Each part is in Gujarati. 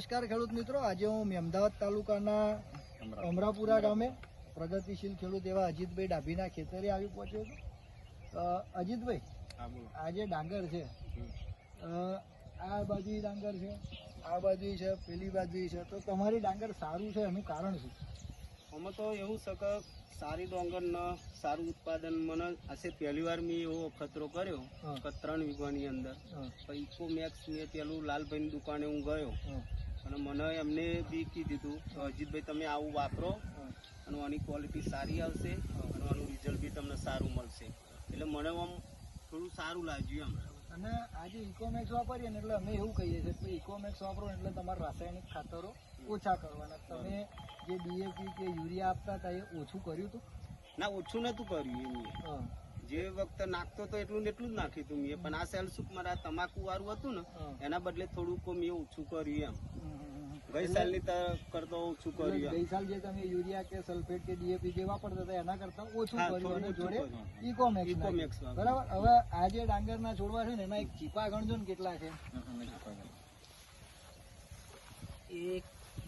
નમસ્કાર ખેડૂત મિત્રો. આજે હું અમદાવાદ તાલુકાના અમરાપુરા. ગામે પ્રગતિશીલ ખેડૂત એવા અજીતભાઈ ડાભીના ખેતરે આવી પહોંચ્યો છું. અજીતભાઈ આજે ડાંગર છે આ બાજુ ડાંગર છે આ બાજુ છે પેલી બાજુ છે. તો તમારી ડાંગર સારું છે એનું કારણ શું? અમે તો એવું છે સારી ડોંગરનો સારું ઉત્પાદન મને આજે પહેલી વાર મેં એવો ખતરો કર્યો. કે ત્રણ વીઘાની અંદર. ઇકો મેક્સ મેં પેલું લાલભાઈની દુકાને હું ગયો. અને મને એમને બી કીધું હતું અજીતભાઈ તમે આવું વાપરો અને આની ક્વોલિટી સારી આવશે અને આનું રિઝલ્ટ બી તમને સારું મળશે. એટલે મને આમ થોડું સારું લાગ્યું એમ. અને આજે ઇકોમેક્સ વાપરીએ ને એટલે અમે એવું કહીએ છીએ કે ઇકોમેક્સ વાપરો એટલે તમારે રાસાયણિક ખાતરો ઓછા કરવાના. તમે જે ડીએપી કે યુરિયા આપતા હતા એ ઓછું કર્યું હતું ના ઓછું નહોતું કર્યું એમ. મેં. હા, જે વખતે નાખતો તો એટલું ને એટલું જ નાખ્યું હતું મેં. પણ આ સેલ્સુક મારા તમાકુ વાળું હતું ને એના બદલે થોડુંક મેં ઓછું કર્યું એમ. ગઈ સાલની કરતો ઓછું કર્યું ગઈ સાલ જે તમે યુરિયા કે સલ્ફેટ કે ડીએપી જે વાપરતા હતા એના કરતા ઓછું કર્યું અને જોડે. ઇકોમેક્સ. બરાબર? હવે આ જે ડાંગરના છોડવા છે ને એના એક ચીપા ગણજો ને કેટલા છે. એક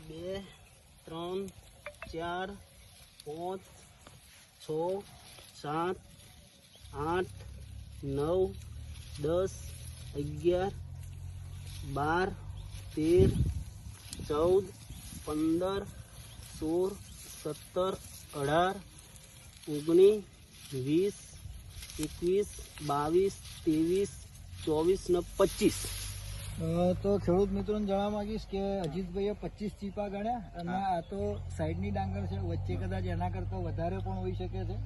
બે ત્રણ ચાર પાંચ છ સાત આઠ નવ દસ અગિયાર બાર તેર ચૌદ પંદર સોળ સત્તર અઢાર ઓગણીસ વીસ એકવીસ બાવીસ ત્રેવીસ ચોવીસ ને પચીસ. તો ખેડૂત મિત્રોને જણાવવા માંગીશ કે અજીતભાઈએ પચીસ ચીપા ગણ્યા અને આ તો સાઈડની ડાંગર છે વચ્ચે કદાચ એના કરતાં વધારે પણ હોઈ શકે છે.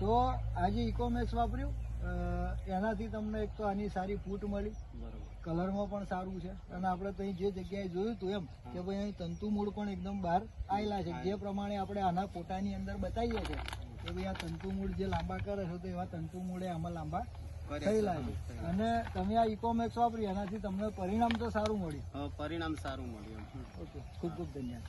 તો આ જે ઇકોમેક્સ વાપર્યું એનાથી તમને એક તો આની સારી ફૂટ મળી. કલરમાં પણ સારું છે. અને આપણે તો અહીં જે જગ્યાએ જોયું હતું એમ કે ભાઈ અહીં તંતુ મૂળ પણ એકદમ બહાર આવેલા છે. જે પ્રમાણે આપણે આના ફોટાની અંદર બતાવીએ છીએ કે ભાઈ આ તંતુ મૂળ જે લાંબા કરે છે તો એવા તંતુ મૂળે આમાં લાંબા થયેલા છે. અને તમે આ ઇકોમેક્સ વાપરી એનાથી તમને પરિણામ તો સારું મળ્યું. પરિણામ સારું મળ્યું ઓકે ખૂબ ખૂબ ધન્યવાદ.